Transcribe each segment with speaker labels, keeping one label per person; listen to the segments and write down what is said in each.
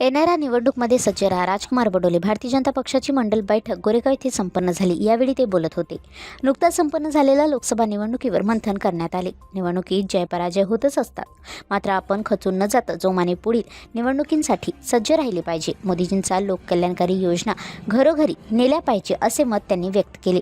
Speaker 1: येणाऱ्या निवडणूकमध्ये सज्ज राहा. राजकुमार बडोले भारतीय जनता पक्षाची मंडल बैठक गोरेगाव येथे संपन्न झाली. यावेळी ते बोलत होते. नुकताच संपन्न झालेल्या लोकसभा निवडणुकीवर मंथन करण्यात आले. निवडणुकीत जयपराजय होतच असतात. मात्र आपण खचून न जाता जोमाने पुढील निवडणुकींसाठी सज्ज राहिले पाहिजे. मोदीजींचा लोककल्याणकारी योजना घरोघरी नेल्या पाहिजे असे मत त्यांनी व्यक्त केले.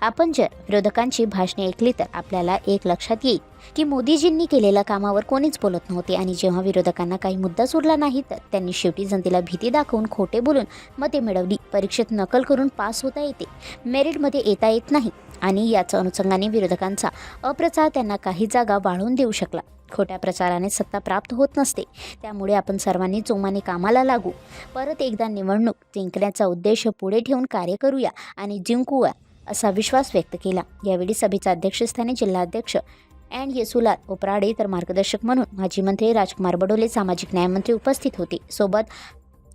Speaker 1: आपण जर विरोधकांची भाषणे ऐकली तर आपल्याला एक लक्षात येईल की मोदीजींनी केलेल्या कामावर कोणीच बोलत नव्हते आणि जेव्हा विरोधकांना काही मुद्दा उरला नाही तर त्यांनी शेवटी जनतेला भीती दाखवून खोटे बोलून मते मिळवली. परीक्षेत नकल करून पास होता येते. मेरिटमध्ये येता येत नाही आणि याच्या अनुषंगाने विरोधकांचा अप्रचार त्यांना काही जागा वाढवून देऊ शकला. खोट्या प्रचाराने सत्ता प्राप्त होत नसते. त्यामुळे आपण सर्वांनी जोमाने कामाला लागू. परत एकदा निवडणूक जिंकण्याचा उद्देश पुढे ठेवून कार्य करूया आणि जिंकूया. असा विश्वास व्यक्त केला. यावेळी सभेच्या अध्यक्षस्थानी जिल्हाध्यक्ष अँड येसुलाल ओपराडे तर मार्गदर्शक म्हणून माजी मंत्री राजकुमार बडोले सामाजिक न्यायमंत्री उपस्थित होते. सोबत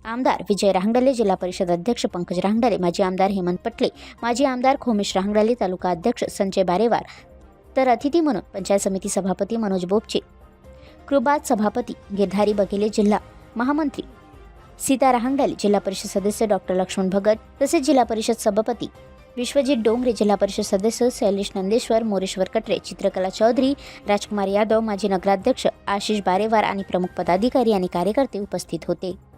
Speaker 1: आमदार विजय रांगडले जिल्हा परिषद अध्यक्ष पंकज रांगडले माजी आमदार हेमंत पटले माजी आमदार खोमेश रांगडले तालुका अध्यक्ष संजय बारेवार तर अतिथी म्हणून पंचायत समिती सभापती मनोज बोपचे कृबात सभापती गिरधारी बघेले जिल्हा महामंत्री सीता राहंगडले जिल्हा परिषद सदस्य डॉक्टर लक्ष्मण भगत तसेच जिल्हा परिषद सभापती विश्वजित डोंगरे जिल्हा परिषद सदस्य शैलेश नंदेश्वर मोरेश्वर कटरे चित्रकला चौधरी राजकुमार यादव माजी नगराध्यक्ष आशिष बारेवार आणि प्रमुख पदाधिकारी आणि कार्यकर्ते उपस्थित होते.